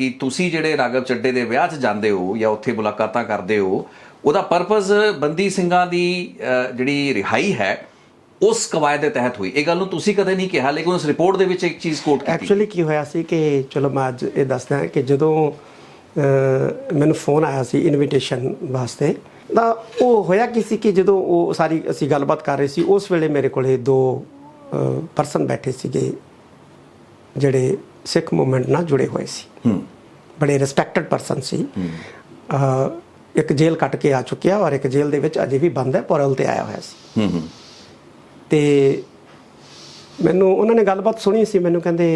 ਕਿ ਤੁਸੀਂ ਜਿਹੜੇ ਰਾਗਵ ਚੱਡੇ ਦੇ ਵਿਆਹ 'ਚ ਜਾਂਦੇ ਹੋ ਜਾਂ ਉੱਥੇ ਮੁਲਾਕਾਤਾਂ ਕਰਦੇ ਹੋ, ਉਹਦਾ ਪਰਪਸ ਬੰਦੀ ਸਿੰਘਾਂ ਦੀ ਜਿਹੜੀ ਰਿਹਾਈ ਹੈ, ਉਸ ਕਵਾਇਦ ਦੇ ਤਹਿਤ ਹੋਈ। ਇਹ ਗੱਲ ਨੂੰ ਤੁਸੀਂ ਕਦੇ ਨਹੀਂ ਕਿਹਾ, ਲੇਕਿਨ ਉਸ ਰਿਪੋਰਟ ਦੇ ਵਿੱਚ ਇੱਕ ਚੀਜ਼ ਕੋਟ ਕੀਤੀ। ਐਕਚੁਅਲੀ ਕੀ ਹੋਇਆ ਸੀ ਕਿ ਚਲੋ ਮੈਂ ਅੱਜ ਇਹ ਦੱਸਦਾ ਕਿ ਜਦੋਂ ਮੈਨੂੰ ਫੋਨ ਆਇਆ ਸੀ ਇਨਵੀਟੇਸ਼ਨ ਵਾਸਤੇ, ਤਾਂ ਉਹ ਹੋਇਆ ਕੀ ਸੀ ਕਿ ਜਦੋਂ ਉਹ ਸਾਰੀ ਅਸੀਂ ਗੱਲਬਾਤ ਕਰ ਰਹੇ ਸੀ, ਉਸ ਵੇਲੇ ਮੇਰੇ ਕੋਲੇ ਦੋ ਪਰਸਨ ਬੈਠੇ ਸੀਗੇ, ਜਿਹੜੇ ਸਿੱਖ ਮੂਵਮੈਂਟ ਨਾਲ ਜੁੜੇ ਹੋਏ ਸੀ। ਹੂੰ। ਬੜੇ ਰਿਸਪੈਕਟਡ ਪਰਸਨ ਸੀ। ਇੱਕ ਜੇਲ੍ਹ ਕੱਟ ਕੇ ਆ ਚੁੱਕਿਆ ਔਰ ਇੱਕ ਜੇਲ੍ਹ ਦੇ ਵਿੱਚ ਅਜੇ ਵੀ ਬੰਦ ਹੈ ਪਰਲ ਤੇ ਆਇਆ ਹੋਇਆ ਸੀ। ਤੇ ਮੈਨੂੰ ਉਹਨਾਂ ਨੇ ਗੱਲਬਾਤ ਸੁਣੀ ਸੀ ਮੈਨੂੰ ਕਹਿੰਦੇ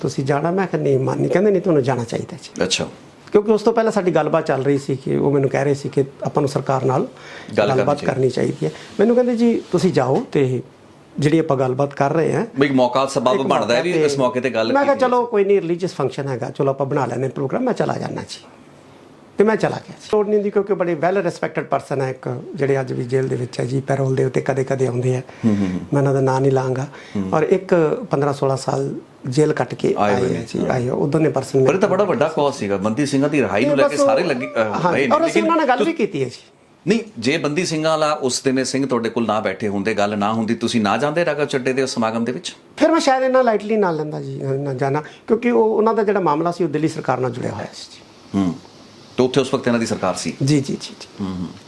ਤੁਸੀਂ ਜਾਣਾ? ਮੈਂ ਕਿਹਾ ਨਹੀਂ ਮਨ ਕਹਿੰਦੇ ਨਹੀਂ ਤੁਹਾਨੂੰ ਜਾਣਾ ਚਾਹੀਦਾ ਜੀ। ਅੱਛਾ। ਕਿਉਂਕਿ ਉਸ ਤੋਂ ਪਹਿਲਾਂ ਸਾਡੀ ਗੱਲਬਾਤ ਚੱਲ ਰਹੀ ਸੀ ਕਿ ਉਹ ਮੈਨੂੰ ਕਹਿ ਰਹੇ ਸੀ ਕਿ ਆਪਾਂ ਨੂੰ ਸਰਕਾਰ ਨਾਲ ਗੱਲਬਾਤ ਕਰਨੀ ਚਾਹੀਦੀ ਹੈ। ਮੈਨੂੰ ਕਹਿੰਦੇ ਜੀ ਤੁਸੀਂ ਜਾਓ ਤੇ ਜਿਹੜੀ ਆਪਾਂ ਗੱਲਬਾਤ ਕਰ ਰਹੇ ਹਾਂ ਬਈ ਮੌਕਾ ਸਬਬ ਬਣਦਾ ਹੈ ਵੀ ਇਸ ਮੌਕੇ ਤੇ ਗੱਲ ਮੈਂ ਕਿਹਾ ਚਲੋ ਕੋਈ ਨਹੀਂ ਰਿਲੀਜੀਅਸ ਫੰਕਸ਼ਨ ਹੈਗਾ ਚਲੋ ਆਪਾਂ ਬਣਾ ਲੈਨੇ ਪ੍ਰੋਗਰਾਮ ਮੈਂ ਚਲਾ ਜਾਣਾ ਜੀ। ਤੇ ਮੈਂ ਚਲਾ ਗਿਆ ਲੋੜ ਨਹੀਂ ਦੀ ਕਿਉਂਕਿ ਬੜੇ ਵੈਲ ਰਿਸਪੈਕਟਡ ਪਰਸਨ ਹੈ ਇੱਕ ਜਿਹੜੇ ਅੱਜ ਵੀ ਜੇਲ੍ਹ ਦੇ ਵਿੱਚ ਹੈ ਜੀ ਪੈਰੋਲ ਦੇ ਉੱਤੇ ਕਦੇ ਕਦੇ ਆਉਂਦੇ ਆ। ਮੈਂ ਉਹਨਾਂ ਦਾ ਨਾਂ ਨਹੀਂ ਲਾਂਗਾ। ਔਰ ਇੱਕ 15 16 ਸਾਲ ਜੇਲ੍ਹ ਕੱਟ ਕੇ ਆਏ ਹੈ ਜੀ ਆਏ ਉਦੋਂ ਨੇ ਪਰਸਨ ਪਰ ਇਹ ਤਾਂ ਬੜਾ ਵੱਡਾ ਕੌਸ ਸੀਗਾ। ਬੰਦੀ ਸਿੰਘਾਂ ਦੀ ਰਿਹਾਈ ਨੂੰ ਲੈ ਕੇ ਸਾਰੇ ਲੱਗੇ ਹੋਏ ਨੇ, ਔਰ ਅਸੀਂ ਉਹਨਾਂ ਨਾਲ ਗੱਲ ਵੀ ਕੀਤੀ ਹੈ ਜੀ। ਨਹੀਂ ਜੇ ਬੰਦੀ ਸਿੰਘਾਂ ਵਾਲਾ ਉਸ ਦਿਨ ਸਿੰਘ ਤੁਹਾਡੇ ਕੋਲ ਨਾ ਬੈਠੇ ਹੁੰਦੇ ਗੱਲ ਨਾ ਹੁੰਦੀ ਤੁਸੀਂ ਨਾ ਜਾਂਦੇ ਰਾਗਵ ਚੱਡੇ ਦੇ ਸਮਾਗਮ ਦੇ ਵਿੱਚ? ਫਿਰ ਮੈਂ ਸ਼ਾਇਦ ਇਹਨਾਂ ਲਾਈਟਲੀ ਨਾਲ ਲੈਂਦਾ ਜੀ ਨਾ ਜਾਣਾ ਕਿਉਂਕਿ ਉਹ ਉਹਨਾਂ ਦਾ ਜਿਹੜਾ ਮਾਮਲਾ ਸੀ ਉਹ ਦਿੱਲੀ ਸਰਕਾਰ ਨਾਲ ਜੁੜਿਆ ਹੋਇਆ ਸੀ ਜੀ। ਹੂੰ। ਤੇ ਉੱਥੇ ਉਸ ਵਕਤ ਇਹਨਾਂ ਦੀ ਸਰਕਾਰ ਸੀ? ਜੀ ਜੀ ਜੀ ਜੀ। ਹੂੰ ਹੂੰ।